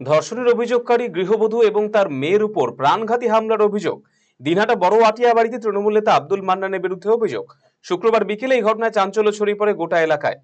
ধর্ষণের অভিযোগকারী গৃহবধূ এবং তার মেয়ের উপর প্রাণঘাতী হামলার অভিযোগ। দিনহাটা বড় আটিয়া বাড়িতে তৃণমূল নেতা আব্দুল মান্নানের বিরুদ্ধে অভিযোগ। শুক্রবার বিকেলে এই ঘটনায় চাঞ্চল্য ছড়িয়ে পড়ে গোটা এলাকায়।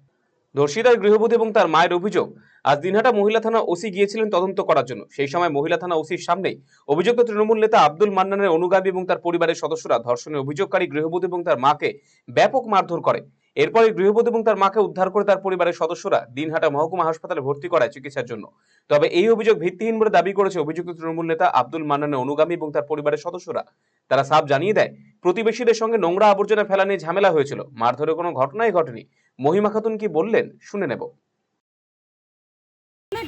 ধর্ষিতার গৃহবধূ এবং তার মায়ের অভিযোগ। আজ দিনহাটা মহিলা থানা ওসি গিয়েছিলেন তদন্ত করার জন্য। সেই সময় মহিলা থানা ওসির সামনেই অভিযুক্ত তৃণমূল নেতা আব্দুল মান্নানের অনুগামী এবং তার পরিবারের সদস্যরা ধর্ষণের অভিযোগকারী গৃহবধূ এবং তার মাকে ব্যাপক মারধর করে। এরপরে গৃহবধূ এবং তার মাকে উদ্ধার করে তার পরিবারের সদস্যরা দিনহাটা মহকুমা হাসপাতালে ভর্তি করায় চিকিৎসার জন্য। তবে এই অভিযোগ ভিত্তিহীন বলে দাবি করেছে অভিযুক্ত তৃণমূল নেতা আব্দুল মান্নানের অনুগামী এবং তার পরিবারের সদস্যরা। তারা সাফ জানিয়ে দেয়, প্রতিবেশীদের সঙ্গে নোংরা আবর্জনা ফেলা নিয়ে ঝামেলা হয়েছিল। মারধরের কোনো ঘটনাই ঘটেনি। মহিমা খাতুন কি বললেন, শুনে নেব।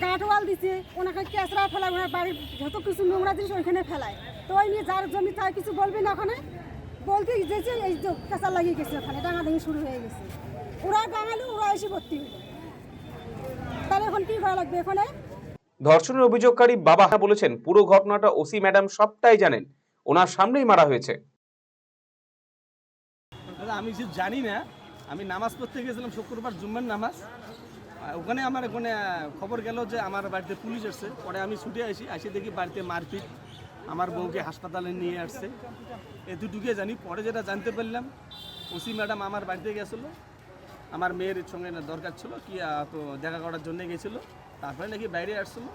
গাঁটওয়াল দিছে, ওনাকে কেঁচড়া ফেলায় ওনার বাড়ির যত কিছু নোংরা জিনিস ওইখানে ফেলায়। তো ওই নিয়ে যার জমি তার কিছু বলবি না ওখানে? বলতে এই কেঁচা লাগিয়ে গেছে ওখানে ডাঙাডাঙি শুরু হয়ে গেছে। ওরা ডাঙালে ওরা এসে ভর্তি হলো তাহলে এখন কি করা লাগবে এখানে? ধর্ষণের অভিযোগকারী বাবা বলেছেন পুরো ঘটনাটা ওসি ম্যাডাম সবটাই জানেন। ওনার সামনেই মারা হয়েছে। দাদা আমি কিছু জানি না। আমি নামাজ পড়তে গেছিলাম শুক্রবার জুম্মার নামাজ। ওখানে আমার ওখানে খবর গেল যে আমার বাড়িতে পুলিশ আসছে পরে আমি ছুটে আসি আসি দেখি বাড়িতে মারপিট। আমার বউকে হাসপাতালে নিয়ে আসছে। এতটুকুই জানি, পরে যেটা জানতে পারলাম, ওসি ম্যাডাম আমার বাড়িতে গেছিল। আমার মেয়ের সঙ্গে দরকার ছিল, কি তো দেখা করার জন্য গেছিল। তারপরে নাকি বাইরে আসছিল।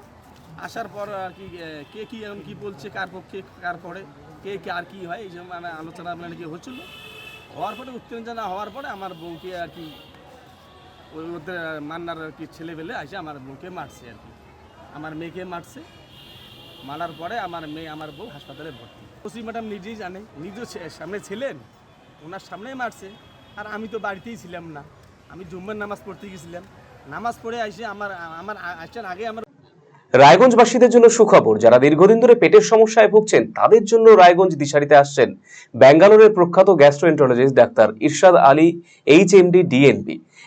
আসার পর আর কি কে কী, এখন কী বলছে, কার পক্ষে, কার পরে, কে কে, আর কি হয়, এই জন্য আলোচনা মানে নাকি হচ্ছিল। হওয়ার পরে, উত্তেজনা হওয়ার পরে আমার বউকে আর কি, ওই মান্নার আর কি ছেলেবেলে আসে আমার বউকে মারছে আর কি। আমার মেয়েকে মারছে। মারার পরে আমার মেয়ে, আমার বউ হাসপাতালে ভর্তি। ওসি ম্যাডাম নিজেই জানে, নিজেও সামনে ছিলেন, ওনার সামনেই মারছে। আর আমি তো বাড়িতেই ছিলাম না। আমি জুম্মার নামাজ পড়তে গেছিলাম। নামাজ পড়ে এসে আমার আমার আসার আগে আমার রায়গঞ্জবাসীদের জন্য সুখবর, যারা দীর্ঘদিন ধরে পেটের সমস্যায় ভুগছেন, তাদের জন্য রায়গঞ্জ দিশারিতে আসছেন। ব্যাঙ্গালোরের প্রখ্যাত গ্যাস্ট্রোএন্টারোলজিস্ট ডাক্তার ইরশাদ আলী এইচ এমডি ডিএনপি